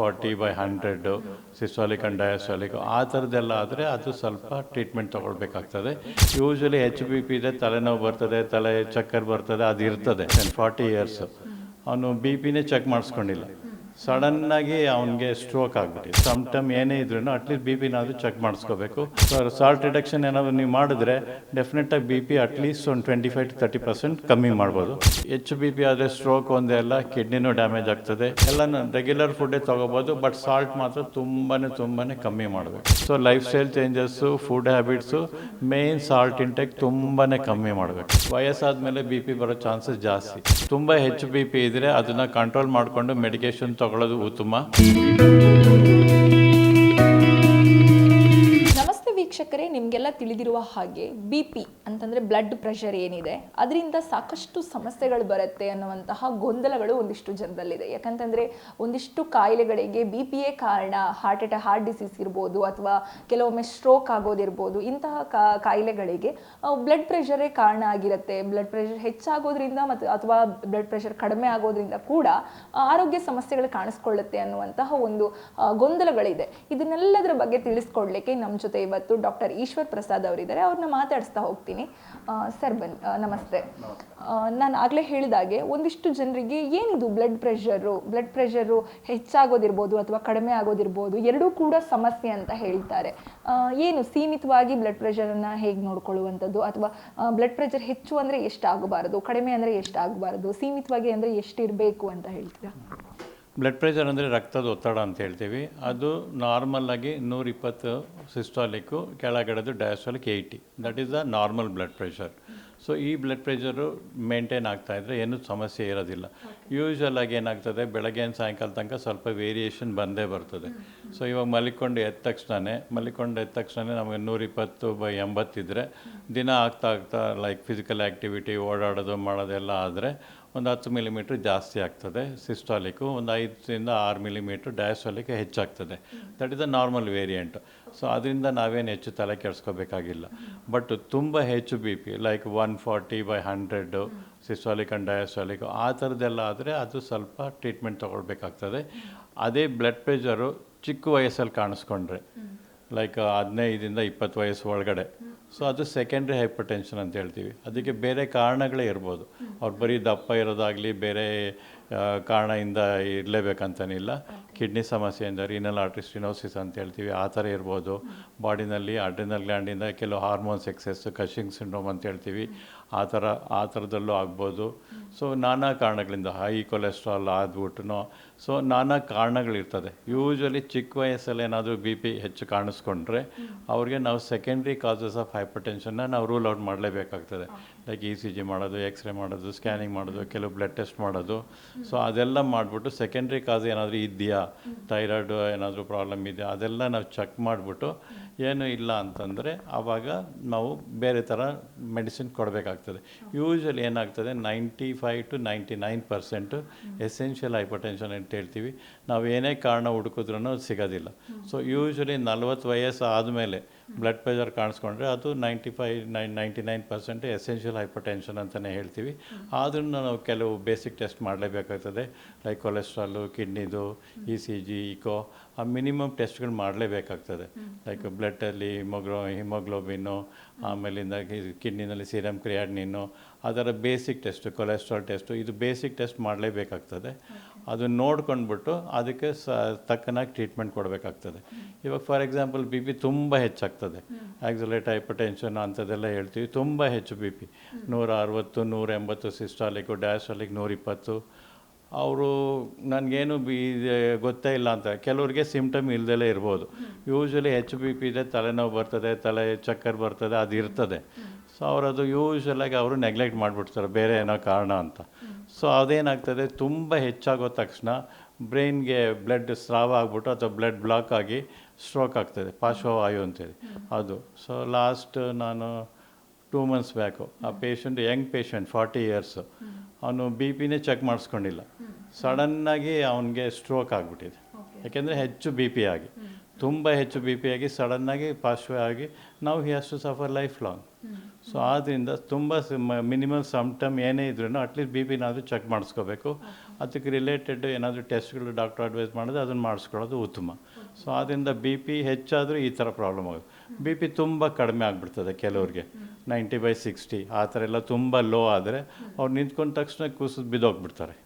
Forty by hundred systolic and diastolic ಆ ಥರದ್ದೆಲ್ಲ ಆದರೆ ಅದು ಸ್ವಲ್ಪ ಟ್ರೀಟ್ಮೆಂಟ್ ತೊಗೊಳ್ಬೇಕಾಗ್ತದೆ. ಯೂಶ್ವಲಿ ಎಚ್ ಬಿ ಪಿ ಇದೆ, ತಲೆನೋವು ಬರ್ತದೆ, ತಲೆ ಚಕ್ಕರ್ ಬರ್ತದೆ ಅದು ಇರ್ತದೆ ಫಾರ್ಟಿ ಇಯರ್ಸು ಅವನು ಬಿ ಪಿನೇ ಚೆಕ್ ಮಾಡಿಸ್ಕೊಂಡಿಲ್ಲ. ಸಡನ್ನಾಗಿ ಅವನಿಗೆ ಸ್ಟ್ರೋಕ್ ಆಗ್ಬಿಟ್ಟಿದೆ. ಸಮ್ಟಮ್ ಏನೇ ಇದ್ರೂ ಅಟ್ಲೀಸ್ಟ್ ಬಿ ಪಿನಾದರೂ ಚೆಕ್ ಮಾಡಿಸ್ಕೋಬೇಕು. ಸಾಲ್ಟ್ ರಿಡಕ್ಷನ್ ಏನಾದರೂ ನೀವು ಮಾಡಿದ್ರೆ ಡೆಫಿನೆಟಾಗಿ ಬಿ ಪಿ ಅಟ್ಲೀಸ್ಟ್ ಒಂದು twenty five to thirty percent ಕಮ್ಮಿ ಮಾಡ್ಬೋದು. ಹೆಚ್ಚು ಬಿ ಪಿ ಆದರೆ ಸ್ಟ್ರೋಕ್ ಒಂದೇ ಅಲ್ಲ ಕಿಡ್ನಿನೂ ಡ್ಯಾಮೇಜ್ ಆಗ್ತದೆ. ಎಲ್ಲ ರೆಗ್ಯುಲರ್ ಫುಡ್ಡೇ ತೊಗೋಬೋದು ಬಟ್ ಸಾಲ್ಟ್ ಮಾತ್ರ ತುಂಬಾ ತುಂಬಾ ಕಮ್ಮಿ ಮಾಡಬೇಕು. So lifestyle changes food habits main salt intake ತುಂಬಾ ಕಮ್ಮಿ ಮಾಡಬೇಕು. ವಯಸ್ಸಾದಮೇಲೆ ಬಿ ಪಿ ಬರೋ ಚಾನ್ಸಸ್ ಜಾಸ್ತಿ. ತುಂಬ ಹೆಚ್ಚು ಬಿ ಪಿ ಇದ್ದರೆ ಅದನ್ನು ಕಂಟ್ರೋಲ್ ಮಾಡಿಕೊಂಡು ಮೆಡಿಕೇಶನ್ ತಗೊಳ್ಳೋದು ಉತ್ತಮ ನಮಸ್ತೆ ವೀಕ್ಷಕರೇ, ನಿಮಗೆಲ್ಲ ತಿಳಿದಿರುವ ಹಾಗೆ ಬಿ ಪಿ ಅಂತಂದರೆ ಬ್ಲಡ್ ಪ್ರೆಷರ್ ಏನಿದೆ, ಅದರಿಂದ ಸಾಕಷ್ಟು ಸಮಸ್ಯೆಗಳು ಬರುತ್ತೆ ಅನ್ನುವಂತಹ ಗೊಂದಲಗಳು ಒಂದಿಷ್ಟು ಜನರಲ್ಲಿದೆ. ಯಾಕಂತಂದರೆ ಒಂದಿಷ್ಟು ಕಾಯಿಲೆಗಳಿಗೆ ಬಿ ಪಿಯೇ ಕಾರಣ ಹಾರ್ಟ್ ಅಟ್ಯಾಕ್ ಹಾರ್ಟ್ ಡಿಸೀಸ್ ಇರ್ಬೋದು ಅಥವಾ ಕೆಲವೊಮ್ಮೆ ಸ್ಟ್ರೋಕ್ ಆಗೋದಿರ್ಬೋದು, ಇಂತಹ ಕಾಯಿಲೆಗಳಿಗೆ ಬ್ಲಡ್ ಪ್ರೆಷರೇ ಕಾರಣ ಆಗಿರುತ್ತೆ. ಬ್ಲಡ್ ಪ್ರೆಷರ್ ಹೆಚ್ಚಾಗೋದ್ರಿಂದ ಮತ್ತು ಅಥವಾ ಬ್ಲಡ್ ಪ್ರೆಷರ್ ಕಡಿಮೆ ಆಗೋದ್ರಿಂದ ಕೂಡ ಆರೋಗ್ಯ ಸಮಸ್ಯೆಗಳು ಕಾಣಿಸ್ಕೊಳ್ಳುತ್ತೆ ಅನ್ನುವಂತಹ ಒಂದು ಗೊಂದಲಗಳಿದೆ. ಇದನ್ನೆಲ್ಲದರ ಬಗ್ಗೆ ತಿಳಿಸ್ಕೊಡ್ಲಿಕ್ಕೆ ನಮ್ಮ ಜೊತೆ ಇವತ್ತು ಡಾಕ್ಟರ್ ಈಶ್ವರ್ ಪ್ರಸಾದ್ ಅವರಿದ್ದಾರೆ ಅವ್ರನ್ನ ಮಾತಾಡಿಸ್ತಾ ಹೋಗ್ತೀನಿ. ಸರ್ ಬನ್ ನಮಸ್ತೆ. ನಾನು ಆಗಲೇ ಹೇಳಿದಾಗೆ ಒಂದಿಷ್ಟು ಜನರಿಗೆ ಏನಿದು ಬ್ಲಡ್ ಪ್ರೆಷರು ಬ್ಲಡ್ ಪ್ರೆಷರು ಹೆಚ್ಚಾಗೋದಿರ್ಬೋದು ಅಥವಾ ಕಡಿಮೆ ಆಗೋದಿರ್ಬೋದು ಎರಡೂ ಕೂಡ ಸಮಸ್ಯೆ ಅಂತ ಹೇಳ್ತಾರೆ. ಏನು ಸೀಮಿತವಾಗಿ ಬ್ಲಡ್ ಪ್ರೆಷರನ್ನು ಹೇಗೆ ನೋಡ್ಕೊಳ್ಳುವಂಥದ್ದು? ಅಥವಾ ಬ್ಲಡ್ ಪ್ರೆಷರ್ ಹೆಚ್ಚು ಅಂದರೆ ಎಷ್ಟು ಆಗಬಾರದು ಕಡಿಮೆ ಅಂದರೆ ಎಷ್ಟಾಗಬಾರ್ದು ಸೀಮಿತವಾಗಿ ಅಂದರೆ ಎಷ್ಟಿರಬೇಕು ಅಂತ ಹೇಳ್ತೀರಾ? ಬ್ಲಡ್ ಪ್ರೆಷರ್ ಅಂದರೆ ರಕ್ತದ ಒತ್ತಡ ಅಂತ ಹೇಳ್ತೀವಿ. ಅದು ನಾರ್ಮಲ್ಲಾಗಿ ನೂರಿಪ್ಪತ್ತು systolic ಕೆಳಗಡೆದು diastolic eighty that is the normal blood pressure so ಈ ಬ್ಲಡ್ ಪ್ರೆಷರು ಮೇಂಟೈನ್ ಆಗ್ತಾ ಇದ್ದರೆ ಏನೂ ಸಮಸ್ಯೆ ಇರೋದಿಲ್ಲ. ಯೂಶ್ವಲಾಗಿ ಏನಾಗ್ತದೆ ಬೆಳಗ್ಗೆ ಸಾಯಂಕಾಲ ತನಕ ಸ್ವಲ್ಪ ವೇರಿಯೇಷನ್ ಬಂದೇ ಬರ್ತದೆ. ಸೊ ಇವಾಗ ಮಲಿಕೊಂಡು ಎದ್ದ ತಕ್ಷಣ ಮಲಿಕೊಂಡು ಎದ್ದ ತಕ್ಷಣ ನಮಗೆ ನೂರಿಪ್ಪತ್ತು ಬೈ ಎಂಬತ್ತಿದ್ದರೆ ದಿನ ಆಗ್ತಾ ಆಗ್ತಾ ಲೈಕ್ ಫಿಸಿಕಲ್ ಆ್ಯಕ್ಟಿವಿಟಿ ಓಡಾಡೋದು ಮಾಡೋದೆಲ್ಲ ಆದರೆ ಒಂದು ಹತ್ತು ಮಿಲಿಮೀಟ್ರ್ ಜಾಸ್ತಿ ಆಗ್ತದೆ ಸಿಸ್ಟಾಲಿಕ್ಕು ಒಂದು ಐದರಿಂದ ಆರು ಮಿಲಿಮೀಟ್ರ್ ಡಯಾಸ್ಟಾಲಿಕ್ ಹೆಚ್ಚಾಗ್ತದೆ. That is a normal variant so ಅದರಿಂದ ನಾವೇನು ಹೆಚ್ಚು ತಲೆ ಕೆಡಿಸ್ಕೋಬೇಕಾಗಿಲ್ಲ. ಬಟ್ ತುಂಬ ಹೆಚ್ಚು B P like one forty by hundred systolic and diastolic ಆ ಥರದ್ದೆಲ್ಲ ಆದರೆ ಅದು ಸ್ವಲ್ಪ ಟ್ರೀಟ್ಮೆಂಟ್ ತೊಗೊಳ್ಬೇಕಾಗ್ತದೆ. ಅದೇ ಬ್ಲಡ್ ಪ್ರೆಷರು ಚಿಕ್ಕ ವಯಸ್ಸಲ್ಲಿ ಕಾಣಿಸ್ಕೊಂಡ್ರೆ ಲೈಕ್ ಹದಿನೈದರಿಂದ ಇಪ್ಪತ್ತು ವಯಸ್ಸು ಒಳಗಡೆ. ಸೊ ಅದು ಸೆಕೆಂಡ್ರಿ ಹೈಪರ್ ಟೆನ್ಷನ್ ಅಂತ ಹೇಳ್ತೀವಿ. ಅದಕ್ಕೆ ಬೇರೆ ಕಾರಣಗಳೇ ಇರ್ಬೋದು. ಅವ್ರು ಬರೀ ದಪ್ಪ ಇರೋದಾಗಲಿ, ಬೇರೆ ಕಾರಣದಿಂದ ಇರಲೇಬೇಕಂತನಿಲ್ಲ. ಕಿಡ್ನಿ ಸಮಸ್ಯೆ ಅಂದರೆ ರೀನಲ್ ಆರ್ಟಿಸ್ಟಿನೋಸಿಸ್ ಅಂತ ಹೇಳ್ತೀವಿ, ಆ ಥರ ಇರ್ಬೋದು. ಬಾಡಿನಲ್ಲಿ ಅಡ್ರಿನಲ್ ಗ್ಲ್ಯಾಂಡಿಂದ ಕೆಲವು ಹಾರ್ಮೋನ್ಸ್ ಎಕ್ಸೆಸ್ ಕಶಿಂಗ್ ಸಿಂಡ್ರೋಮ್ ಅಂತ ಹೇಳ್ತೀವಿ. ಆ ಥರ, ಆ ಥರದಲ್ಲೂ ಆಗ್ಬೋದು. ಸೊ ನಾನಾ ಕಾರಣಗಳಿಂದ ಹೈ ಕೊಲೆಸ್ಟ್ರಾಲ್ ಆದ್ಬಿಟ್ಟು ಸೊ ನಾನಾ ಕಾರಣಗಳಿರ್ತದೆ. ಯೂಶ್ವಲಿ ಚಿಕ್ಕ ವಯಸ್ಸಲ್ಲಿ ಏನಾದರೂ ಬಿ ಪಿ ಹೆಚ್ಚು ಕಾಣಿಸ್ಕೊಂಡ್ರೆ, ಅವ್ರಿಗೆ ನಾವು ಸೆಕೆಂಡ್ರಿ ಕಾಸಸ್ ಆಫ್ ಹೈಪರ್ ಟೆನ್ಷನ್ನ ನಾವು ರೂಲ್ ಔಟ್ ಮಾಡಲೇಬೇಕಾಗ್ತದೆ. ಲೈಕ್ ಇ ಸಿ ಜಿ ಮಾಡೋದು ಎಕ್ಸ್ರೇ ಮಾಡೋದು ಸ್ಕ್ಯಾನಿಂಗ್ ಮಾಡೋದು ಕೆಲವು ಬ್ಲಡ್ ಟೆಸ್ಟ್ ಮಾಡೋದು. ಸೊ ಅದೆಲ್ಲ ಮಾಡಿಬಿಟ್ಟು ಸೆಕೆಂಡ್ರಿ ಕಾಸ್ ಏನಾದರೂ ಇದೆಯಾ? ಥೈರಾಯ್ಡು ಏನಾದರೂ ಪ್ರಾಬ್ಲಮ್ ಇದೆಯಾ? ಅದೆಲ್ಲ ನಾವು ಚೆಕ್ ಮಾಡಿಬಿಟ್ಟು ಏನು ಇಲ್ಲ ಅಂತಂದರೆ ಆವಾಗ ನಾವು ಬೇರೆ ಥರ ಮೆಡಿಸಿನ್ ಕೊಡಬೇಕಾಗ್ತದೆ. ಯೂಶ್ವಲಿ ಏನಾಗ್ತದೆ? Ninety five to ninety nine percent essential hypertension ಅಂತ ಹೇಳ್ತೀವಿ. ನಾವು ಏನೇ ಕಾರಣ ಹುಡುಕಿದ್ರೂ ಸಿಗೋದಿಲ್ಲ. ಸೊ ಯೂಶ್ವಲಿ ನಲ್ವತ್ತು ವಯಸ್ಸು ಆದಮೇಲೆ ಬ್ಲಡ್ ಪ್ರೆಷರ್ ಕಾಣಿಸ್ಕೊಂಡ್ರೆ ಅದು ninety five nine ninety nine percent essential hypertension ಅಂತಲೇ ಹೇಳ್ತೀವಿ ಆದ್ರೂ ನಾವು ಕೆಲವು ಬೇಸಿಕ್ ಟೆಸ್ಟ್ ಮಾಡಲೇಬೇಕಾಗ್ತದೆ. ಲೈಕ್ ಕೊಲೆಸ್ಟ್ರಾಲು ಕಿಡ್ನಿದು ಇ ಸಿ ಜಿ ಇಕೋ ಆ ಮಿನಿಮಮ್ ಟೆಸ್ಟ್ಗಳು ಮಾಡಲೇಬೇಕಾಗ್ತದೆ. ಲೈಕ್ ಬ್ಲಡ್ಡಲ್ಲಿ ಹಿಮೋಗ್ಲೋ ಹಿಮೋಗ್ಲೋಬಿನ್ನು ಆಮೇಲಿಂದ ಕಿಡ್ನಿನಲ್ಲಿ ಸೀರಮ್ ಕ್ರಿಯಾಡ್ನಿನ್ನು ಅದರ ಬೇಸಿಕ್ ಟೆಸ್ಟು ಕೊಲೆಸ್ಟ್ರಾಲ್ ಟೆಸ್ಟು ಇದು ಬೇಸಿಕ್ ಟೆಸ್ಟ್ ಮಾಡಲೇಬೇಕಾಗ್ತದೆ. ಅದನ್ನು ನೋಡ್ಕೊಂಡ್ಬಿಟ್ಟು ಅದಕ್ಕೆ ಸ ತಕ್ಕನಾಗಿ ಟ್ರೀಟ್ಮೆಂಟ್ ಕೊಡಬೇಕಾಗ್ತದೆ. ಇವಾಗ ಫಾರ್ ಎಕ್ಸಾಂಪಲ್ ಬಿ ಪಿ ತುಂಬ ಹೆಚ್ಚಾಗ್ತದೆ. ಆಕ್ಸಲೇಟ್ ಹೈಪರ್ ಟೆನ್ಷನ್ ಅಂಥದ್ದೆಲ್ಲ ಹೇಳ್ತೀವಿ ತುಂಬ ಹೆಚ್ಚು ಬಿ ಪಿ. ನೂರ ಅರವತ್ತು ನೂರ ಎಂಬತ್ತು ಸಿಸ್ಟಾಲಿಕ್ಕು ಡ್ಯಾಸ್ಟಾಲಿಕ್ ನೂರಿಪ್ಪತ್ತು ಅವರು ನನಗೇನು ಬಿ ಗೊತ್ತೇ ಇಲ್ಲ ಅಂತ. ಕೆಲವ್ರಿಗೆ ಸಿಮ್ಟಮ್ ಇಲ್ದಲೇ ಇರ್ಬೋದು. ಯೂಶ್ವಲಿ ಹೆಚ್ ಬಿ ಪಿ ಇದೆ ತಲೆನೋವು ಬರ್ತದೆ, ತಲೆ ಚಕ್ಕರ್ ಬರ್ತದೆ, ಅದು ಇರ್ತದೆ. ಸೊ ಅವರದು ಯೂಶ್ವಲಾಗಿ ಅವರು ನೆಗ್ಲೆಕ್ಟ್ ಮಾಡಿಬಿಡ್ತಾರೆ, ಬೇರೆ ಏನೋ ಕಾರಣ ಅಂತ. ಸೊ ಅದೇನಾಗ್ತದೆ, ತುಂಬ ಹೆಚ್ಚಾಗೋ ತಕ್ಷಣ ಬ್ರೈನ್ಗೆ ಬ್ಲಡ್ ಸ್ರಾವ ಆಗ್ಬಿಟ್ಟು ಅಥವಾ ಬ್ಲಡ್ ಬ್ಲಾಕ್ ಆಗಿ ಸ್ಟ್ರೋಕ್ ಆಗ್ತದೆ, ಪಾರ್ಶ್ವವಾಯು ಅಂತೇಳಿ. ಅದು. ಸೊ ಲಾಸ್ಟ್ ನಾನು ಟೂ ಮಂತ್ಸ್ ಬ್ಯಾಕು ಆ patient young patient forty years ಅವನು ಬಿ ಪಿನೇ ಚೆಕ್ ಮಾಡಿಸ್ಕೊಂಡಿಲ್ಲ. ಸಡನ್ನಾಗಿ ಅವನಿಗೆ ಸ್ಟ್ರೋಕ್ ಆಗಿಬಿಟ್ಟಿದೆ. ಯಾಕೆಂದರೆ ಹೆಚ್ಚು ಬಿ ಪಿ ಆಗಿ. ತುಂಬ ಹೆಚ್ಚು ಬಿ ಪಿ ಆಗಿ ಸಡನ್ನಾಗಿ ಪಾರ್ಶ್ವ ಆಗಿ ನಾವು he has to suffer life long so ಆದ್ದರಿಂದ ತುಂಬ ಮಿನಿಮಮ್ ಸಮ್ಟಮ್ ಏನೇ ಇದ್ರೂ ಅಟ್ಲೀಸ್ಟ್ ಬಿ ಪಿನಾದರೂ ಚೆಕ್ ಮಾಡಿಸ್ಕೋಬೇಕು. ಅದಕ್ಕೆ ರಿಲೇಟೆಡ್ ಏನಾದರೂ ಟೆಸ್ಟ್ಗಳು ಡಾಕ್ಟರ್ ಅಡ್ವೈಸ್ ಮಾಡಿದ್ರೆ ಅದನ್ನು ಮಾಡಿಸ್ಕೊಳ್ಳೋದು ಉತ್ತಮ. ಸೊ ಆದ್ದರಿಂದ ಬಿ ಪಿ ಹೆಚ್ಚಾದರೂ ಈ ಥರ ಪ್ರಾಬ್ಲಮ್ ಆಗೋದು ಬಿ ಪಿ ತುಂಬ ಕಡಿಮೆ ಆಗಿಬಿಡ್ತದೆ ಕೆಲವ್ರಿಗೆ. ನೈಂಟಿ ಬೈ ಸಿಕ್ಸ್ಟಿ ಆ ಥರ ಎಲ್ಲ ತುಂಬ ಲೋ ಆದರೆ ಅವ್ರು ನಿಂತ್ಕೊಂಡ ತಕ್ಷಣ ಕೂಸು ಬಿದ್ದೋಗ್ಬಿಡ್ತಾರೆ.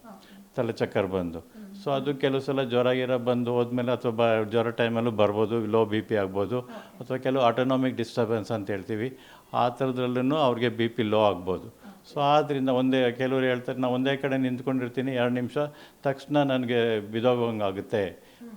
ತಲೆ ಚಕ್ಕರ್ ಬಂದು. ಸೊ ಅದು ಕೆಲವು ಸಲ ಜ್ವರ ಗಿರ ಬಂದು ಹೋದ್ಮೇಲೆ ಅಥವಾ ಬ ಜ್ವರ ಟೈಮಲ್ಲೂ ಬರ್ಬೋದು ಲೋ ಬಿ ಪಿ ಆಗ್ಬೋದು ಅಥವಾ ಕೆಲವು ಆಟೋನಾಮಿಕ್ ಡಿಸ್ಟರ್ಬೆನ್ಸ್ ಅಂತ ಹೇಳ್ತೀವಿ, ಆ ಥರದ್ರಲ್ಲೂ ಅವ್ರಿಗೆ ಬಿ ಪಿ ಲೋ ಆಗ್ಬೋದು. ಸೊ ಆದ್ದರಿಂದ ಒಂದೇ, ಕೆಲವರು ಹೇಳ್ತಾರೆ ನಾನು ಒಂದೇ ಕಡೆ ನಿಂತ್ಕೊಂಡಿರ್ತೀನಿ, ಎರಡು ನಿಮಿಷ, ತಕ್ಷಣ ನನಗೆ ಬಿದೋಗಂಗಾಗುತ್ತೆ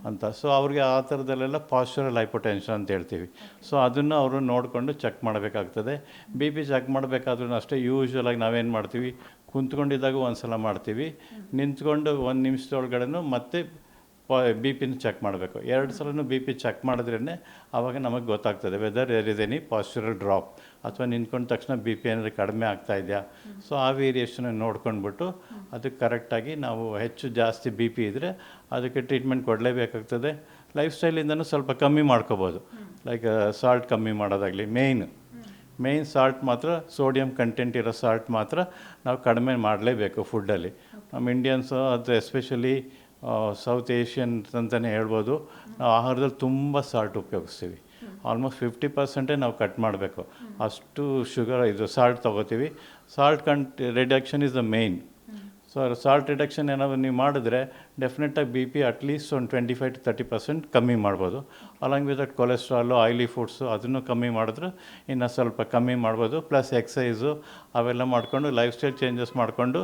ಅಂತ. ಸೊ ಅವ್ರಿಗೆ ಆ ಥರದಲ್ಲೆಲ್ಲ ಪಾಶ್ಚರಲ್ ಹೈಪೋಟೆನ್ಷನ್ ಅಂತ ಹೇಳ್ತೀವಿ. ಸೊ ಅದನ್ನು ಅವರು ನೋಡಿಕೊಂಡು ಚೆಕ್ ಮಾಡಬೇಕಾಗ್ತದೆ. ಬಿ ಪಿ ಚೆಕ್ ಮಾಡಬೇಕಾದ್ರೂ ಅಷ್ಟೇ ಯೂಶ್ವಲಾಗಿ ನಾವೇನು ಮಾಡ್ತೀವಿ? ಕುಂತ್ಕೊಂಡಿದ್ದಾಗ ಒಂದು ಸಲ ಮಾಡ್ತೀವಿ. ನಿಂತ್ಕೊಂಡು ಒಂದು ನಿಮಿಷದೊಳಗಡೆ ಮತ್ತೆ ಬಿ ಪಿನ ಚೆಕ್ ಮಾಡಬೇಕು. ಎರಡು ಸಲನೂ ಬಿ ಪಿ ಚೆಕ್ ಮಾಡಿದ್ರೇ ಆವಾಗ ನಮಗೆ ಗೊತ್ತಾಗ್ತದೆ whether uh is any postural drop ಅಥವಾ ನಿಂತ್ಕೊಂಡ ತಕ್ಷಣ ಬಿ ಪಿ ಏನಾದರೂ ಕಡಿಮೆ ಆಗ್ತಾ ಇದೆಯಾ? ಸೊ ಆ ವೇರಿಯೇಷನ್ ನೋಡ್ಕೊಂಡ್ಬಿಟ್ಟು ಅದಕ್ಕೆ ಕರೆಕ್ಟಾಗಿ ನಾವು ಹೆಚ್ಚು ಜಾಸ್ತಿ ಬಿ ಪಿ ಇದ್ದರೆ ಅದಕ್ಕೆ ಟ್ರೀಟ್ಮೆಂಟ್ ಕೊಡಲೇಬೇಕಾಗ್ತದೆ. ಲೈಫ್ ಸ್ಟೈಲಿಂದನೂ ಸ್ವಲ್ಪ ಕಮ್ಮಿ ಮಾಡ್ಕೋಬೋದು. ಲೈಕ್ ಸಾಲ್ಟ್ ಕಮ್ಮಿ ಮಾಡೋದಾಗಲಿ ಮೇಯ್ನ್ ಮೇಯ್ನ್ ಸಾಲ್ಟ್ ಮಾತ್ರ ಸೋಡಿಯಂ ಕಂಟೆಂಟ್ ಇರೋ ಸಾಲ್ಟ್ ಮಾತ್ರ ನಾವು ಕಡಿಮೆ ಮಾಡಲೇಬೇಕು ಫುಡ್ಡಲ್ಲಿ ನಮ್ಮ ಇಂಡಿಯನ್ಸು ಅದು ಎಸ್ಪೆಷಲಿ ಸೌತ್ ಏಷ್ಯನ್ ಅಂತಲೇ ಹೇಳ್ಬೋದು. ನಾವು ಆಹಾರದಲ್ಲಿ ತುಂಬ ಸಾಲ್ಟ್ ಉಪಯೋಗಿಸ್ತೀವಿ. ಆಲ್ಮೋಸ್ಟ್ ಫಿಫ್ಟಿ ಪರ್ಸೆಂಟೇ ನಾವು ಕಟ್ ಮಾಡಬೇಕು. ಅಷ್ಟು ಶುಗರ್ ಇದು ಸಾಲ್ಟ್ ತೊಗೋತೀವಿ. Salt ಕಂಟ್ reduction is the main so salt reduction ಏನಾದರೂ ನೀವು ಮಾಡಿದ್ರೆ ಡೆಫಿನೆಟಾಗಿ ಬಿ ಪಿ ಅಟ್ಲೀಸ್ಟ್ ಒಂದು twenty five to thirty percent ಕಮ್ಮಿ ಮಾಡ್ಬೋದು. Along with that cholesterol oily foods ಅದನ್ನು ಕಮ್ಮಿ ಮಾಡಿದ್ರೆ ಇನ್ನು ಸ್ವಲ್ಪ ಕಮ್ಮಿ ಮಾಡ್ಬೋದು. ಪ್ಲಸ್ ಎಕ್ಸಸೈಸು ಅವೆಲ್ಲ ಮಾಡಿಕೊಂಡು ಲೈಫ್ ಸ್ಟೈಲ್ ಚೇಂಜಸ್ ಮಾಡಿಕೊಂಡು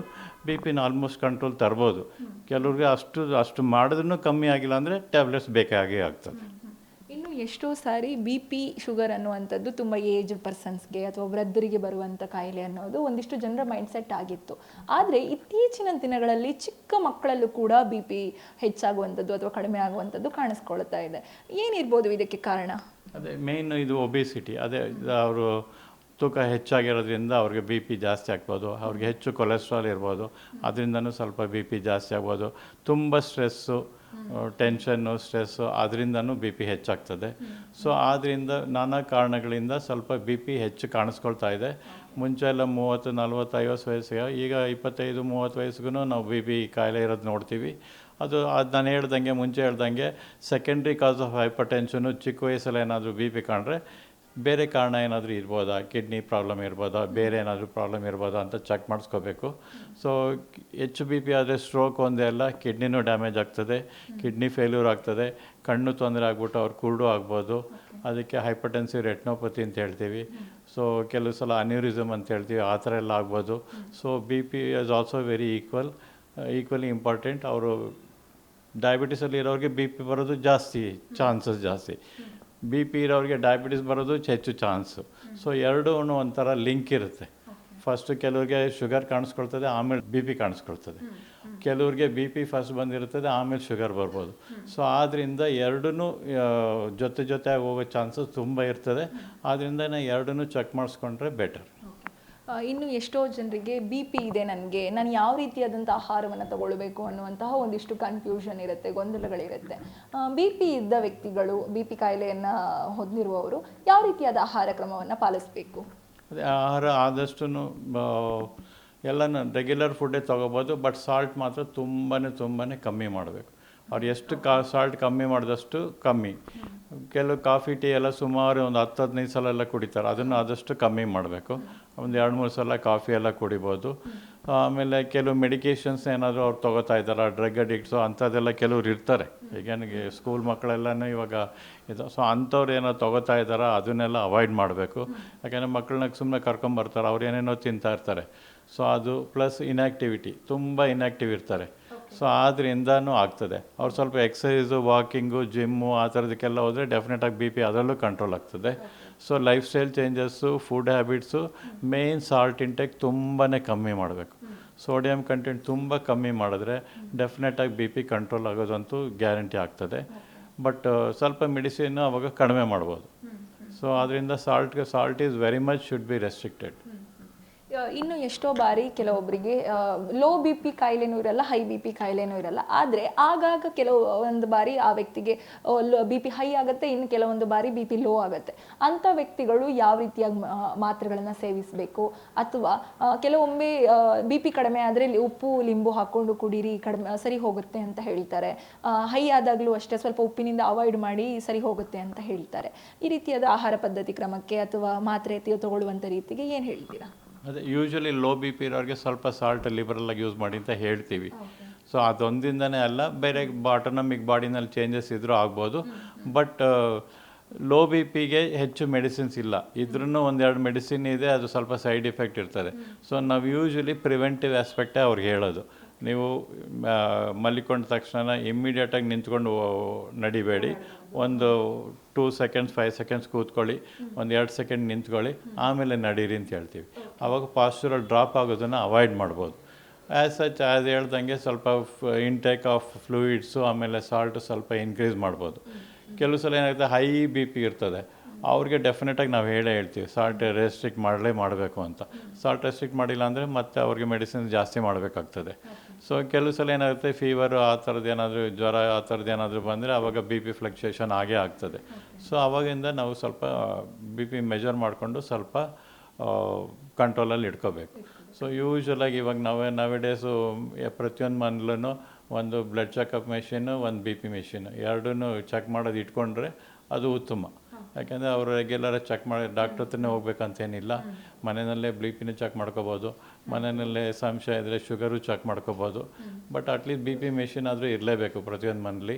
ಬಿ ಪಿನ ಆಲ್ಮೋಸ್ಟ್ ಕಂಟ್ರೋಲ್ ತರ್ಬೋದು. ಕೆಲವ್ರಿಗೆ ಅಷ್ಟು ಅಷ್ಟು ಮಾಡಿದ್ರೂ ಕಮ್ಮಿ ಆಗಿಲ್ಲ ಅಂದರೆ ಟ್ಯಾಬ್ಲೆಟ್ಸ್ ಬೇಕಾಗೇ ಆಗ್ತದೆ. ಎಷ್ಟೋ ಸಾರಿ ಬಿ ಪಿ ಶುಗರ್ ಅನ್ನುವಂಥದ್ದು ತುಂಬ ಏಜ್ ಪರ್ಸನ್ಸ್ಗೆ ಅಥವಾ ವೃದ್ಧರಿಗೆ ಬರುವಂಥ ಕಾಯಿಲೆ ಅನ್ನೋದು ಒಂದಿಷ್ಟು ಜನರ ಮೈಂಡ್ಸೆಟ್ ಆಗಿತ್ತು. ಆದರೆ ಇತ್ತೀಚಿನ ದಿನಗಳಲ್ಲಿ ಚಿಕ್ಕ ಮಕ್ಕಳಲ್ಲೂ ಕೂಡ ಬಿ ಪಿ ಹೆಚ್ಚಾಗುವಂಥದ್ದು ಅಥವಾ ಕಡಿಮೆ ಆಗುವಂಥದ್ದು ಕಾಣಿಸ್ಕೊಳ್ತಾ ಇದೆ. ಏನಿರ್ಬೋದು ಇದಕ್ಕೆ ಕಾರಣ? ಅದೇ ಮೇನ್ ಇದು ಒಬೆಸಿಟಿ ಅದೇ, ಅವರು ತೂಕ ಹೆಚ್ಚಾಗಿರೋದ್ರಿಂದ ಅವ್ರಿಗೆ ಬಿ ಪಿ ಜಾಸ್ತಿ ಆಗ್ಬೋದು. ಅವ್ರಿಗೆ ಹೆಚ್ಚು ಕೊಲೆಸ್ಟ್ರಾಲ್ ಇರ್ಬೋದು. ಅದರಿಂದನೂ ಸ್ವಲ್ಪ ಬಿ ಪಿ ಜಾಸ್ತಿ ಆಗ್ಬೋದು. ತುಂಬ ಸ್ಟ್ರೆಸ್ಸು ಟೆನ್ಷನ್ನು ಸ್ಟ್ರೆಸ್ಸು ಅದರಿಂದನೂ ಬಿ ಪಿ ಹೆಚ್ಚಾಗ್ತದೆ. ಸೊ ಆದ್ದರಿಂದ ನಾನಾ ಕಾರಣಗಳಿಂದ ಸ್ವಲ್ಪ ಬಿ ಪಿ ಹೆಚ್ಚು ಕಾಣಿಸ್ಕೊಳ್ತಾ ಇದೆ. ಮುಂಚೆ ಎಲ್ಲ ಮೂವತ್ತು ನಲ್ವತ್ತು ಐವತ್ತು ವಯಸ್ಸಿಗೆ ಈಗ ಇಪ್ಪತ್ತೈದು ಮೂವತ್ತು ವಯಸ್ಸಿಗೂ ನಾವು ಬಿ ಪಿ ಕಾಯಿಲೆ ಇರೋದು ನೋಡ್ತೀವಿ. ಅದು ಅದು ನಾನು ಹೇಳ್ದಂಗೆ ಮುಂಚೆ ಹೇಳ್ದಂಗೆ secondary cause of hypertension ಚಿಕ್ಕ ವಯಸ್ಸಲ್ಲಿ ಏನಾದರೂ ಬಿ ಪಿ ಕಾಣ್ರೆ ಬೇರೆ ಕಾರಣ ಏನಾದರೂ ಇರ್ಬೋದಾ? Kidney problem ಇರ್ಬೋದಾ? ಬೇರೆ ಏನಾದರೂ ಪ್ರಾಬ್ಲಮ್ ಇರ್ಬೋದಾ ಅಂತ ಚೆಕ್ ಮಾಡಿಸ್ಕೋಬೇಕು. ಸೊ ಎಚ್ ಬಿ ಪಿ ಆದರೆ ಸ್ಟ್ರೋಕ್ ಒಂದೇ ಅಲ್ಲ, ಕಿಡ್ನಿನೂ ಡ್ಯಾಮೇಜ್ ಆಗ್ತದೆ, ಕಿಡ್ನಿ ಫೇಲ್ಯೂರ್ ಆಗ್ತದೆ, ಕಣ್ಣು ತೊಂದರೆ ಆಗ್ಬಿಟ್ಟು ಅವ್ರು ಕುರುಡು ಆಗ್ಬೋದು. ಅದಕ್ಕೆ ಹೈಪರ್ಟೆನ್ಸಿವ್ ರೆಟ್ನೋಪತಿ ಅಂತ ಹೇಳ್ತೀವಿ. ಸೊ ಕೆಲವು ಸಲ ಅನ್ಯೂರಿಸಮ್ ಅಂತ ಹೇಳ್ತೀವಿ, ಆ ಥರ ಎಲ್ಲ ಆಗ್ಬೋದು. So B P is also very equal equally important ಅವರು ಡಯಾಬಿಟಿಸಲ್ಲಿ ಇರೋರಿಗೆ ಬಿ ಪಿ ಬರೋದು ಜಾಸ್ತಿ ಚಾನ್ಸಸ್ ಜಾಸ್ತಿ. ಬಿ ಪಿ ಇರೋರಿಗೆ ಡಯಾಬಿಟಿಸ್ ಬರೋದು ಹೆಚ್ಚು ಚಾನ್ಸು ಸೊ ಎರಡೂ ಒಂಥರ ಲಿಂಕ್ ಇರುತ್ತೆ. ಫಸ್ಟು ಕೆಲವ್ರಿಗೆ ಶುಗರ್ ಕಾಣಿಸ್ಕೊಳ್ತದೆ ಆಮೇಲೆ ಬಿ ಪಿ ಕಾಣಿಸ್ಕೊಳ್ತದೆ. ಕೆಲವ್ರಿಗೆ ಬಿ ಪಿ ಫಸ್ಟ್ ಬಂದಿರ್ತದೆ ಆಮೇಲೆ ಶುಗರ್ ಬರ್ಬೋದು. ಸೊ ಆದ್ದರಿಂದ ಎರಡೂ ಜೊತೆ ಜೊತೆ ಹೋಗೋ ಚಾನ್ಸಸ್ ತುಂಬ ಇರ್ತದೆ. ಆದ್ದರಿಂದ ನಾವು ಎರಡನ್ನೂ ಚೆಕ್ ಮಾಡಿಸ್ಕೊಂಡ್ರೆ ಬೆಟರ್ ಇನ್ನು ಎಷ್ಟೋ ಜನರಿಗೆ ಬಿ ಪಿ ಇದೆ ನನಗೆ. ನಾನು ಯಾವ ರೀತಿಯಾದಂಥ ಆಹಾರವನ್ನು ತಗೊಳ್ಬೇಕು ಅನ್ನುವಂತಹ ಒಂದಿಷ್ಟು ಕನ್ಫ್ಯೂಷನ್ ಇರುತ್ತೆ ಗೊಂದಲಗಳಿರುತ್ತೆ. ಬಿ ಪಿ ಇದ್ದ ವ್ಯಕ್ತಿಗಳು ಬಿ ಪಿ ಕಾಯಿಲೆಯನ್ನು ಹೊಂದಿರುವವರು ಯಾವ ರೀತಿಯಾದ ಆಹಾರ ಕ್ರಮವನ್ನು ಪಾಲಿಸಬೇಕು? ಅದೇ ಆಹಾರ ಆದಷ್ಟು ಎಲ್ಲನೂ ರೆಗ್ಯುಲರ್ ಫುಡ್ಡೇ ತೊಗೋಬೋದು ಬಟ್ ಸಾಲ್ಟ್ ಮಾತ್ರ ತುಂಬಾ ತುಂಬಾ ಕಮ್ಮಿ ಮಾಡಬೇಕು. ಅವ್ರು ಎಷ್ಟು ಕಾ ಸಾಲ್ಟ್ ಕಮ್ಮಿ ಮಾಡಿದಷ್ಟು ಕಮ್ಮಿ. ಕೆಲವು ಕಾಫಿ ಟೀ ಎಲ್ಲ ಸುಮಾರು ಒಂದು ಹತ್ತು ಹದಿನೈದು ಸಲ ಎಲ್ಲ ಕುಡಿತಾರೆ. ಅದನ್ನು ಆದಷ್ಟು ಕಮ್ಮಿ ಮಾಡಬೇಕು. ಒಂದು ಎರಡು ಮೂರು ಸಲ ಕಾಫಿ ಎಲ್ಲ ಕುಡಿಬೋದು. ಆಮೇಲೆ ಕೆಲವು ಮೆಡಿಕೇಷನ್ಸ್ ಏನಾದರೂ ಅವ್ರು ತೊಗೋತಾ ಇದ್ದಾರೆ ಡ್ರಗ್ ಅಡಿಕ್ಟ್ಸು ಅಂಥದ್ದೆಲ್ಲ ಕೆಲವ್ರು ಇರ್ತಾರೆ. ಈಗ ನನಗೆ ಸ್ಕೂಲ್ ಮಕ್ಕಳೆಲ್ಲನೂ ಇವಾಗ ಇದು ಸೊ ಅಂಥವ್ರು ಏನೋ ತೊಗೋತಾ ಇದ್ದಾರೋ ಅದನ್ನೆಲ್ಲ ಅವಾಯ್ಡ್ ಮಾಡಬೇಕು. ಯಾಕೆಂದರೆ ಮಕ್ಕಳನ್ನ ಸುಮ್ಮನೆ ಕರ್ಕೊಂಬರ್ತಾರೆ ಅವ್ರು ಏನೇನೋ ತಿಂತಾ ಇರ್ತಾರೆ. ಸೊ ಅದು ಪ್ಲಸ್ ಇನ್ಯಾಕ್ಟಿವಿಟಿ ತುಂಬ ಇನ್ಯಾಕ್ಟಿವ್ ಇರ್ತಾರೆ. ಸೊ ಆದ್ರಿಂದನೂ ಆಗ್ತದೆ. ಅವ್ರು ಸ್ವಲ್ಪ ಎಕ್ಸಸೈಸು ವಾಕಿಂಗು ಜಿಮ್ಮು ಆ ಥರದಕ್ಕೆಲ್ಲ ಹೋದರೆ ಡೆಫಿನೆಟಾಗಿ ಬಿ ಪಿ ಅದರಲ್ಲೂ ಕಂಟ್ರೋಲ್ ಆಗ್ತದೆ. So lifestyle changes food habits main salt intake ತುಂಬಾ ಕಮ್ಮಿ ಮಾಡಬೇಕು ಸೋಡಿಯಂ ಕಂಟೆಂಟ್ ತುಂಬ ಕಮ್ಮಿ ಮಾಡಿದ್ರೆ ಡೆಫಿನೆಟಾಗಿ ಬಿ ಪಿ ಕಂಟ್ರೋಲ್ ಆಗೋದಂತೂ ಗ್ಯಾರಂಟಿ ಆಗ್ತದೆ ಬಟ್ ಸ್ವಲ್ಪ ಮೆಡಿಸಿನ್ ಅವಾಗ ಕಡಿಮೆ ಮಾಡ್ಬೋದು ಸೊ ಅದರಿಂದ ಸಾಲ್ಟ್ಗೆ salt is very much should be restricted ಇನ್ನು ಎಷ್ಟೋ ಬಾರಿ ಕೆಲವೊಬ್ಬರಿಗೆ ಲೋ ಬಿ ಪಿ ಕಾಯಿಲೆನೂ ಇರಲ್ಲ ಹೈ ಬಿ ಪಿ ಕಾಯಿಲೆನೂ ಇರಲ್ಲ. ಆದರೆ ಆಗಾಗ ಕೆಲವು, ಒಂದು ಬಾರಿ ಆ ವ್ಯಕ್ತಿಗೆ ಬಿ ಪಿ ಹೈ ಆಗುತ್ತೆ, ಇನ್ನು ಕೆಲವೊಂದು ಬಾರಿ ಬಿ ಪಿ ಲೋ ಆಗುತ್ತೆ. ಅಂಥ ವ್ಯಕ್ತಿಗಳು ಯಾವ ರೀತಿಯಾಗಿ ಮಾತ್ರೆಗಳನ್ನು ಸೇವಿಸಬೇಕು? ಅಥವಾ ಕೆಲವೊಮ್ಮೆ ಬಿ ಪಿ ಕಡಿಮೆ ಆದರೆ ಉಪ್ಪು, ಲಿಂಬು ಹಾಕ್ಕೊಂಡು ಕುಡೀರಿ, ಕಡಿಮೆ ಸರಿ ಹೋಗುತ್ತೆ ಅಂತ ಹೇಳ್ತಾರೆ. ಹೈ ಆದಾಗಲೂ ಅಷ್ಟೇ ಸ್ವಲ್ಪ ಉಪ್ಪಿನಿಂದ ಅವಾಯ್ಡ್ ಮಾಡಿ ಸರಿ ಹೋಗುತ್ತೆ ಅಂತ ಹೇಳ್ತಾರೆ. ಈ ರೀತಿಯಾದ ಆಹಾರ ಪದ್ಧತಿ ಕ್ರಮಕ್ಕೆ ಅಥವಾ ಮಾತ್ರೆ ತಗೊಳ್ಳುವಂಥ ರೀತಿಗೆ ಏನು ಹೇಳ್ತೀರಾ ಅದೇ ಯೂಶ್ವಲಿ ಲೋ ಬಿ ಪಿ ಇರೋರಿಗೆ ಸ್ವಲ್ಪ ಸಾಲ್ಟ್ ಆಗಿ ಯೂಸ್ ಮಾಡಿ ಅಂತ ಹೇಳ್ತೀವಿ. ಸೊ ಅದೊಂದಿಂದನೇ ಅಲ್ಲ ಬೇರೆ ಬಾಟನಮಿಕ್ ಬಾಡಿನಲ್ಲಿ ಚೇಂಜಸ್ ಇದ್ರೂ ಆಗ್ಬೋದು. ಬಟ್ ಲೋ ಬಿ ಪಿಗೆ ಹೆಚ್ಚು ಮೆಡಿಸಿನ್ಸ್ ಇಲ್ಲ. ಇದ್ರೂ ಒಂದೆರಡು ಮೆಡಿಸಿನ್ ಇದೆ ಅದು ಸ್ವಲ್ಪ ಸೈಡ್ ಇಫೆಕ್ಟ್ ಇರ್ತದೆ. ಸೊ ನಾವು ಯೂಶ್ವಲಿ ಪ್ರಿವೆಂಟಿವ್ ಆಸ್ಪೆಕ್ಟೇ ಅವ್ರಿಗೆ ಹೇಳೋದು. ನೀವು ಮಲ್ಲಿಕೊಂಡ ತಕ್ಷಣ ಇಮ್ಮಿಡಿಯೇಟಾಗಿ ನಿಂತ್ಕೊಂಡು ನಡಿಬೇಡಿ. ಒಂದು ಟೂ ಸೆಕೆಂಡ್ಸ್ ಫೈವ್ ಸೆಕೆಂಡ್ಸ್ ಕೂತ್ಕೊಳ್ಳಿ. ಒಂದು ಎರಡು ಸೆಕೆಂಡ್ ನಿಂತ್ಕೊಳ್ಳಿ. ಆಮೇಲೆ ನಡೀರಿ ಅಂತ ಹೇಳ್ತೀವಿ. ಆವಾಗ ಪಾಸ್ಚುರಲ್ ಡ್ರಾಪ್ ಆಗೋದನ್ನು ಅವಾಯ್ಡ್ ಮಾಡ್ಬೋದು. ಆ್ಯಸ್ ಸಚ್ ಅದು ಹೇಳ್ದಂಗೆ ಸ್ವಲ್ಪ ಇಂಟೇಕ್ ಆಫ್ ಫ್ಲೂಯಿಡ್ಸು ಆಮೇಲೆ ಸಾಲ್ಟ್ ಸ್ವಲ್ಪ ಇನ್ಕ್ರೀಸ್ ಮಾಡ್ಬೋದು. ಕೆಲವು ಸಲ ಏನಾಗುತ್ತೆ ಹೈ ಬಿ ಪಿ ಇರ್ತದೆ. ಅವ್ರಿಗೆ ಡೆಫಿನೆಟಾಗಿ ನಾವು ಹೇಳೇ ಹೇಳ್ತೀವಿ ಸಾಲ್ಟ್ ರೆಸ್ಟ್ರಿಕ್ಟ್ ಮಾಡಲೇ ಮಾಡಬೇಕು ಅಂತ. ಸಾಲ್ಟ್ ರೆಸ್ಟ್ರಿಕ್ಟ್ ಮಾಡಿಲ್ಲ ಅಂದರೆ ಮತ್ತೆ ಅವ್ರಿಗೆ ಮೆಡಿಸಿನ್ ಜಾಸ್ತಿ ಮಾಡಬೇಕಾಗ್ತದೆ. ಸೊ ಕೆಲವು ಸಲ ಏನಾಗುತ್ತೆ ಫೀವರು ಆ ಥರದ್ದು ಏನಾದರೂ ಜ್ವರ ಆ ಥರದ್ದು ಏನಾದರೂ ಬಂದರೆ ಆವಾಗ ಬಿ ಪಿ ಫ್ಲಕ್ಚುಯೇಷನ್ ಆಗೇ ಆಗ್ತದೆ. ಸೊ ಆವಾಗಿಂದ ನಾವು ಸ್ವಲ್ಪ ಬಿ ಪಿ ಮೆಜರ್ ಮಾಡಿಕೊಂಡು ಸ್ವಲ್ಪ ಕಂಟ್ರೋಲಲ್ಲಿ ಇಟ್ಕೋಬೇಕು. ಸೊ ಯೂಶ್ವಲಾಗಿ ಇವಾಗ ನಾವೇ ನಾವೇ ಡೇಸು ಪ್ರತಿಯೊಂದು ಮನೇಲೂ ಒಂದು ಬ್ಲಡ್ ಚೆಕಪ್ ಮೆಷಿನು ಒಂದು ಬಿ ಪಿ ಮೆಷಿನ್ ಎರಡೂ ಚೆಕ್ ಮಾಡೋದು ಇಟ್ಕೊಂಡ್ರೆ ಅದು ಉತ್ತಮ. ಯಾಕೆಂದರೆ ಅವರು ರೆಗ್ಯುಲರ್ ಚೆಕ್ ಮಾಡಿ ಡಾಕ್ಟ್ರ್ ಹತ್ರನೇ ಹೋಗ್ಬೇಕಂತೇನಿಲ್ಲ ಮನೆಯಲ್ಲೇ ಬಿ ಪಿನೂ ಚೆಕ್ ಮಾಡ್ಕೋಬೋದು ಮನೆಯಲ್ಲೇ ಸಂಶಯ ಇದ್ದರೆ ಶುಗರು ಚೆಕ್ ಮಾಡ್ಕೋಬೋದು. But at least B P machine ಆದರೂ ಇರಲೇಬೇಕು ಪ್ರತಿಯೊಂದು ಮನೇಲಿ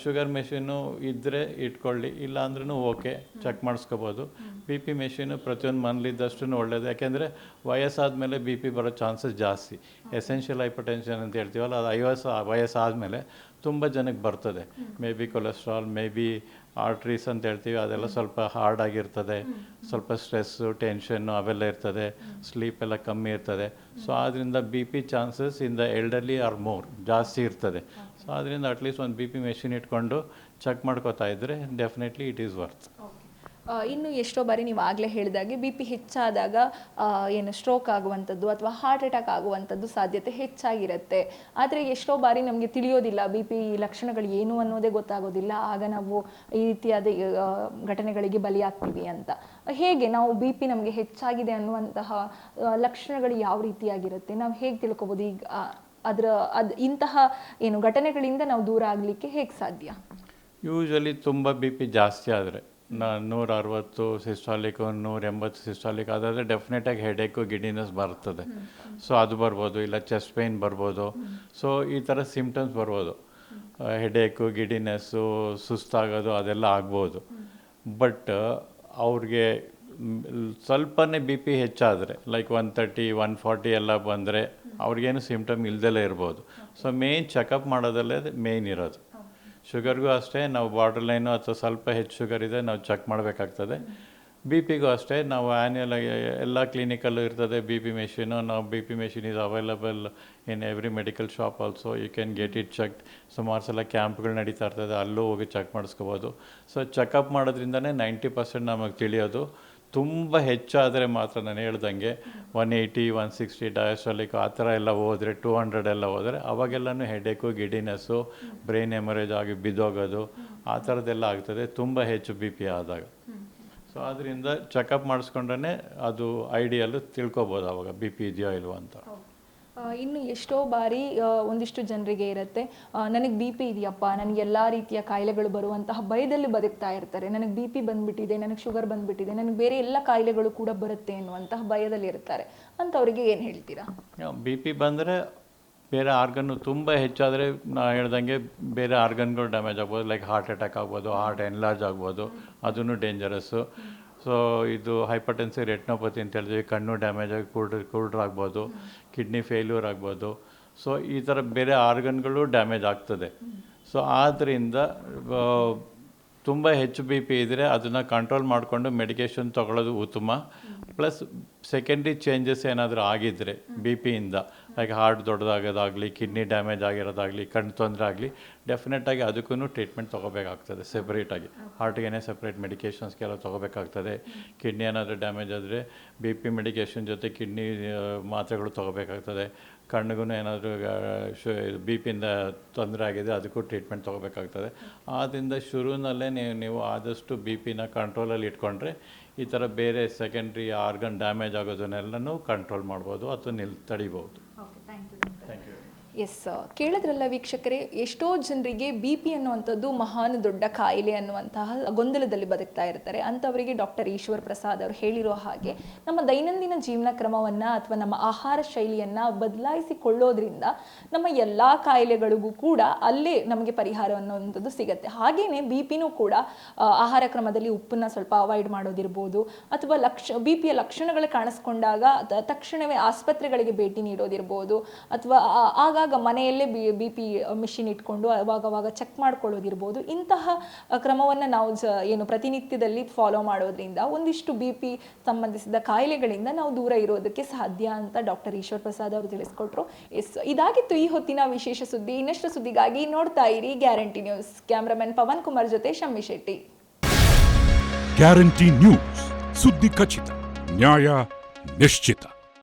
ಶುಗರ್ ಮೆಷಿನು ಇದ್ದರೆ ಇಟ್ಕೊಳ್ಳಿ ಇಲ್ಲ ಅಂದ್ರೂ ಓಕೆ ಚೆಕ್ ಮಾಡಿಸ್ಕೋಬೋದು. ಬಿ ಪಿ ಮೆಷಿನು ಪ್ರತಿಯೊಂದು ಮನೇಲಿದ್ದಷ್ಟು ಒಳ್ಳೆಯದು ಯಾಕೆಂದರೆ ವಯಸ್ಸಾದ ಮೇಲೆ ಬಿ ಪಿ ಬರೋ ಚಾನ್ಸಸ್ ಜಾಸ್ತಿ. ಎಸೆನ್ಷಿಯಲ್ ಹೈಪರ್ಟೆನ್ಷನ್ ಅಂತ ಹೇಳ್ತೀವಲ್ಲ ಅದು ಐವತ್ತು ವಯಸ್ಸಾದಮೇಲೆ ತುಂಬ ಜನಕ್ಕೆ ಬರ್ತದೆ. Maybe cholesterol maybe arteries ಅಂತ ಹೇಳ್ತೀವಿ ಅದೆಲ್ಲ ಸ್ವಲ್ಪ ಹಾರ್ಡ್ ಆಗಿರ್ತದೆ. ಸ್ವಲ್ಪ ಸ್ಟ್ರೆಸ್ಸು ಟೆನ್ಷನ್ನು ಅವೆಲ್ಲ ಇರ್ತದೆ. ಸ್ಲೀಪ್ ಎಲ್ಲ ಕಮ್ಮಿ ಇರ್ತದೆ. ಸೊ ಆದ್ದರಿಂದ B P chances in the elderly are more ಜಾಸ್ತಿ ಇರ್ತದೆ. ಸೊ ಅದರಿಂದ ಅಟ್ಲೀಸ್ಟ್ ಒಂದು ಬಿ ಪಿ ಮೆಷಿನ್ ಇಟ್ಕೊಂಡು ಚೆಕ್ ಮಾಡ್ಕೋತಾ ಇದ್ದರೆ ಡೆಫಿನೆಟ್ಲಿ ಇಟ್ ಈಸ್ ವರ್ತ್ ಇನ್ನು ಎಷ್ಟೋ ಬಾರಿ ನೀವು ಆಗಲೇ ಹೇಳಿದಾಗೆ ಬಿ ಪಿ ಹೆಚ್ಚಾದಾಗ ಏನು ಸ್ಟ್ರೋಕ್ ಆಗುವಂಥದ್ದು ಅಥವಾ ಹಾರ್ಟ್ ಅಟ್ಯಾಕ್ ಆಗುವಂಥದ್ದು ಸಾಧ್ಯತೆ ಹೆಚ್ಚಾಗಿರುತ್ತೆ. ಆದರೆ ಎಷ್ಟೋ ಬಾರಿ ನಮಗೆ ತಿಳಿಯೋದಿಲ್ಲ ಬಿ ಪಿ ಲಕ್ಷಣಗಳು ಏನು ಅನ್ನೋದೇ ಗೊತ್ತಾಗೋದಿಲ್ಲ. ಆಗ ನಾವು ಈ ರೀತಿಯಾದ ಘಟನೆಗಳಿಗೆ ಬಲಿಯಾಗ್ತೀವಿ ಅಂತ. ಹೇಗೆ ನಾವು ಬಿ ಪಿ ನಮಗೆ ಹೆಚ್ಚಾಗಿದೆ ಅನ್ನುವಂತಹ ಲಕ್ಷಣಗಳು ಯಾವ ರೀತಿಯಾಗಿರುತ್ತೆ? ನಾವು ಹೇಗೆ ತಿಳ್ಕೊಬೋದು? ಈಗ ಅದರ, ಅದು ಇಂತಹ ಏನು ಘಟನೆಗಳಿಂದ ನಾವು ದೂರ ಆಗಲಿಕ್ಕೆ ಹೇಗೆ ಸಾಧ್ಯ? ಯೂಶ್ವಲಿ ತುಂಬ ಬಿ ಪಿ ಜಾಸ್ತಿ ಆದರೆ ನಾ ನೂರ ಅರವತ್ತು ಸಿಸ್ಟಾಲಿಕ್ ನೂರ ಎಂಬತ್ತು ಸಿಸ್ಟಾಲಿಕ್ ಅದಾದರೆ ಡೆಫಿನೆಟಾಗಿ ಹೆಡೇಕು ಗಿಡಿನೆಸ್ ಬರ್ತದೆ ಸೊ ಅದು ಬರ್ಬೋದು ಇಲ್ಲ ಚೆಸ್ಟ್ ಪೇಯ್ನ್ ಬರ್ಬೋದು. ಸೊ ಈ ಥರ ಸಿಮ್ಟಮ್ಸ್ ಬರ್ಬೋದು. ಹೆಡೇಕು ಗಿಡಿನೆಸ್ಸು ಸುಸ್ತಾಗೋದು ಅದೆಲ್ಲ ಆಗ್ಬೋದು. ಬಟ್ ಅವ್ರಿಗೆ ಸ್ವಲ್ಪನೇ ಬಿ ಪಿ ಹೆಚ್ಚಾದರೆ like one thirty one forty ಎಲ್ಲ ಬಂದರೆ ಅವ್ರಿಗೇನು ಸಿಮ್ಟಮ್ ಇಲ್ದೆಲ್ಲ ಇರ್ಬೋದು. ಸೊ ಮೇಯ್ನ್ ಚೆಕಪ್ ಮಾಡೋದಲ್ಲೇ ಮೇಯ್ನ್ ಇರೋದು. ಶುಗರ್ಗೂ ಅಷ್ಟೇ, ನಾವು ಬಾರ್ಡರ್ ಲೈನು ಅಥವಾ ಸ್ವಲ್ಪ ಹೆಚ್ಚು ಶುಗರ್ ಇದೆ ನಾವು ಚೆಕ್ ಮಾಡಬೇಕಾಗ್ತದೆ. ಬಿ ಪಿಗೂ ಅಷ್ಟೇ, ನಾವು ಆ್ಯನ್ಯಲ್ ಎಲ್ಲ ಕ್ಲಿನಿಕಲ್ಲೂ ಇರ್ತದೆ ಬಿ ಪಿ ಮೆಷಿನು ನಾವು B P machine is available in every medical shop also you can get it check ಸುಮಾರು ಸಲ ಕ್ಯಾಂಪ್ಗಳು ನಡೀತಾ ಇರ್ತದೆ, ಅಲ್ಲೂ ಹೋಗಿ ಚೆಕ್ ಮಾಡಿಸ್ಕೋಬೋದು. ಸೊ ಚೆಕಪ್ ಮಾಡೋದ್ರಿಂದನೇ ನೈಂಟಿ ಪರ್ಸೆಂಟ್ ನಮಗೆ ತಿಳಿಯೋದು. ತುಂಬ ಹೆಚ್ಚಾದರೆ ಮಾತ್ರ ನಾನು ಹೇಳ್ದಂಗೆ one eighty one sixty diastolic ಆ ಥರ ಎಲ್ಲ ಹೋದರೆ ಟೂ ಹಂಡ್ರೆಡ್ ಎಲ್ಲ ಹೋದರೆ ಅವಾಗೆಲ್ಲನೂ ಹೆಡೇಕು ಗಿಡಿನೆಸ್ಸು ಬ್ರೈನ್ ಎಮರೇಜ್ ಆಗಿ ಬಿದ್ದೋಗೋದು ಆ ಥರದ್ದೆಲ್ಲ ಆಗ್ತದೆ. ತುಂಬ ಹೆಚ್ಚು ಬಿ ಪಿ ಆದಾಗ. ಸೊ ಅದರಿಂದ ಚೆಕಪ್ ಮಾಡಿಸ್ಕೊಂಡ್ರೆ ಅದು ಐಡಿಯಲ್ಲು ತಿಳ್ಕೊಬೋದು ಅವಾಗ ಬಿ ಪಿ ಇದೆಯೋ ಇಲ್ವೋ ಅಂತ. ಇನ್ನು ಎಷ್ಟೋ ಬಾರಿ ಒಂದಿಷ್ಟು ಜನರಿಗೆ ಇರುತ್ತೆ. ನನಗೆ ಬಿ ಪಿ ಇದೆಯಪ್ಪ, ನನಗೆ ಎಲ್ಲ ರೀತಿಯ ಕಾಯಿಲೆಗಳು ಬರುವಂತಹ ಭಯದಲ್ಲಿ ಬದುಕ್ತಾ ಇರ್ತಾರೆ. ನನಗೆ ಬಿ ಪಿ ಬಂದ್ಬಿಟ್ಟಿದೆ, ನನಗೆ ಶುಗರ್ ಬಂದ್ಬಿಟ್ಟಿದೆ, ನನಗೆ ಬೇರೆ ಎಲ್ಲ ಕಾಯಿಲೆಗಳು ಕೂಡ ಬರುತ್ತೆ ಎನ್ನುವಂತಹ ಭಯದಲ್ಲಿ ಇರ್ತಾರೆ. ಅವರಿಗೆ ಏನು ಹೇಳ್ತೀರಾ? ಬಿ ಪಿ ಬಂದರೆ ಬೇರೆ ಆರ್ಗನ್ನು ತುಂಬ ಹೆಚ್ಚಾದರೆ ನಾ ಹೇಳ್ದಂಗೆ ಬೇರೆ ಆರ್ಗನ್ಗಳು ಡ್ಯಾಮೇಜ್ ಆಗ್ಬೋದು, ಲೈಕ್ ಹಾರ್ಟ್ ಅಟ್ಯಾಕ್ ಆಗ್ಬೋದು, ಹಾರ್ಟ್ ಎನ್ಲಾರ್ಜ್ ಆಗ್ಬೋದು ಅದೂ ಡೇಂಜರಸ್ಸು. ಸೊ, ಇದು ಹೈಪರ್ಟೆನ್ಸಿ ರೆಟ್ನೋಪತಿ ಅಂತ ಹೇಳಿದ್ವಿ ಕಣ್ಣು ಡ್ಯಾಮೇಜ್ ಆಗಿ ಕುರ್ಡ್ ಕುರ್ಡ್ರಾಗ್ಬೋದು ಕಿಡ್ನಿ ಫೇಲ್ಯೂರ್ ಆಗ್ಬೋದು. ಸೊ ಈ ಥರ ಬೇರೆ ಆರ್ಗನ್ಗಳು ಡ್ಯಾಮೇಜ್ ಆಗ್ತದೆ. ಸೊ ಆದ್ದರಿಂದ ತುಂಬ ಹೆಚ್ಚು ಬಿ ಪಿ ಇದ್ದರೆ ಅದನ್ನು ಕಂಟ್ರೋಲ್ ಮಾಡಿಕೊಂಡು ಮೆಡಿಕೇಷನ್ ತೊಗೊಳ್ಳೋದು ಉತ್ತಮ. ಪ್ಲಸ್ ಸೆಕೆಂಡ್ರಿ ಚೇಂಜಸ್ ಏನಾದರೂ ಆಗಿದ್ದರೆ ಬಿ ಪಿಯಿಂದ ಲೈಕ್ ಹಾರ್ಟ್ ದೊಡ್ಡದಾಗೋದಾಗಲಿ ಕಿಡ್ನಿ ಡ್ಯಾಮೇಜ್ ಆಗಿರೋದಾಗಲಿ ಕಣ್ಣು ತೊಂದರೆ ಆಗಲಿ ಡೆಫಿನೆಟಾಗಿ ಅದಕ್ಕೂ ಟ್ರೀಟ್ಮೆಂಟ್ ತೊಗೋಬೇಕಾಗ್ತದೆ ಸೆಪ್ರೇಟಾಗಿ ಹಾರ್ಟ್ಗೇನೆ ಸಪ್ರೇಟ್ ಮೆಡಿಕೇಷನ್ಸ್ಗೆಲ್ಲ ತೊಗೋಬೇಕಾಗ್ತದೆ. ಕಿಡ್ನಿ ಏನಾದರೂ ಡ್ಯಾಮೇಜ್ ಆದರೆ ಬಿ ಪಿ ಮೆಡಿಕೇಷನ್ ಜೊತೆ ಕಿಡ್ನಿ ಮಾತ್ರೆಗಳು ತೊಗೋಬೇಕಾಗ್ತದೆ. ಕಣ್ಣಿಗೂ ಏನಾದರೂ ಶು ಬಿ ಪಿಯಿಂದ ತೊಂದರೆ ಆಗಿದೆ, ಅದಕ್ಕೂ ಟ್ರೀಟ್ಮೆಂಟ್ ತೊಗೋಬೇಕಾಗ್ತದೆ. ಆದ್ದರಿಂದ ಶುರುವಿನಲ್ಲೇ ನೀವು ನೀವು ಆದಷ್ಟು ಬಿ ಪಿನ ಕಂಟ್ರೋಲಲ್ಲಿ ಇಟ್ಕೊಂಡ್ರೆ ಈ ಥರ ಬೇರೆ ಸೆಕೆಂಡ್ರಿ ಆರ್ಗನ್ ಡ್ಯಾಮೇಜ್ ಆಗೋದನ್ನೆಲ್ಲನೂ ಕಂಟ್ರೋಲ್ ಮಾಡ್ಬೋದು ಅಥವಾ ನಿಲ್ ತಡಿಬೋದು. ಎಸ್ ಕೇಳಿದ್ರಲ್ಲ ವೀಕ್ಷಕರೇ, ಎಷ್ಟೋ ಜನರಿಗೆ ಬಿ ಪಿ ಅನ್ನುವಂಥದ್ದು ಮಹಾನ್ ದೊಡ್ಡ ಕಾಯಿಲೆ ಅನ್ನುವಂತಹ ಗೊಂದಲದಲ್ಲಿ ಬದುಕ್ತಾ ಇರ್ತಾರೆ. ಅಂಥವರಿಗೆ ಡಾಕ್ಟರ್ ಈಶ್ವರ್ ಪ್ರಸಾದ್ ಅವರು ಹೇಳಿರೋ ಹಾಗೆ, ನಮ್ಮ ದೈನಂದಿನ ಜೀವನ ಕ್ರಮವನ್ನು ಅಥವಾ ನಮ್ಮ ಆಹಾರ ಶೈಲಿಯನ್ನು ಬದಲಾಯಿಸಿಕೊಳ್ಳೋದ್ರಿಂದ ನಮ್ಮ ಎಲ್ಲ ಕಾಯಿಲೆಗಳಿಗೂ ಕೂಡ ಅಲ್ಲೇ ನಮಗೆ ಪರಿಹಾರ ಅನ್ನುವಂಥದ್ದು ಸಿಗುತ್ತೆ. ಹಾಗೆಯೇ ಬಿ ಪಿನೂ ಕೂಡ ಆಹಾರ ಕ್ರಮದಲ್ಲಿ ಉಪ್ಪನ್ನು ಸ್ವಲ್ಪ ಅವಾಯ್ಡ್ ಮಾಡೋದಿರ್ಬೋದು, ಅಥವಾ ಲಕ್ಷ ಬಿ ಪಿಯ ಲಕ್ಷಣಗಳು ಕಾಣಿಸ್ಕೊಂಡಾಗ ತಕ್ಷಣವೇ ಆಸ್ಪತ್ರೆಗಳಿಗೆ ಭೇಟಿ ನೀಡೋದಿರ್ಬೋದು, ಅಥವಾ, ಆ- ಮನೆಯಲ್ಲೇ ಬಿ ಬಿ ಪಿ ಮಿಷಿನ್ ಇಟ್ಕೊಂಡು ಅವಾಗವಾಗ ಚೆಕ್ ಮಾಡ್ಕೊಳ್ಳೋದಿರ್ಬೋದು. ಇಂತಹ ಕ್ರಮವನ್ನು ನಾವು ಏನು ಪ್ರತಿನಿತ್ಯದಲ್ಲಿ ಫಾಲೋ ಮಾಡೋದ್ರಿಂದ ಒಂದಿಷ್ಟು ಬಿ ಪಿ ಸಂಬಂಧಿಸಿದ ಕಾಯಿಲೆಗಳಿಂದ ನಾವು ದೂರ ಇರೋದಕ್ಕೆ ಸಾಧ್ಯ ಅಂತ ಡಾಕ್ಟರ್ ಈಶ್ವರ್ ಪ್ರಸಾದ್ ಅವರು ತಿಳಿಸ್ಕೊಟ್ರು. ಎಸ್, ಇದಾಗಿತ್ತು ಈ ಹೊತ್ತಿನ ವಿಶೇಷ ಸುದ್ದಿ. ಇನ್ನಷ್ಟು ಸುದ್ದಿಗಾಗಿ ನೋಡ್ತಾ ಇರಿ guarantee news. Cameraman Pavan Kumar ಜೊತೆ ಶಮ್ಮಿ ಶೆಟ್ಟಿ. Guarantee news. ಸುದ್ದಿ ಖಚಿತ, ನ್ಯಾಯ ನಿಶ್ಚಿತ.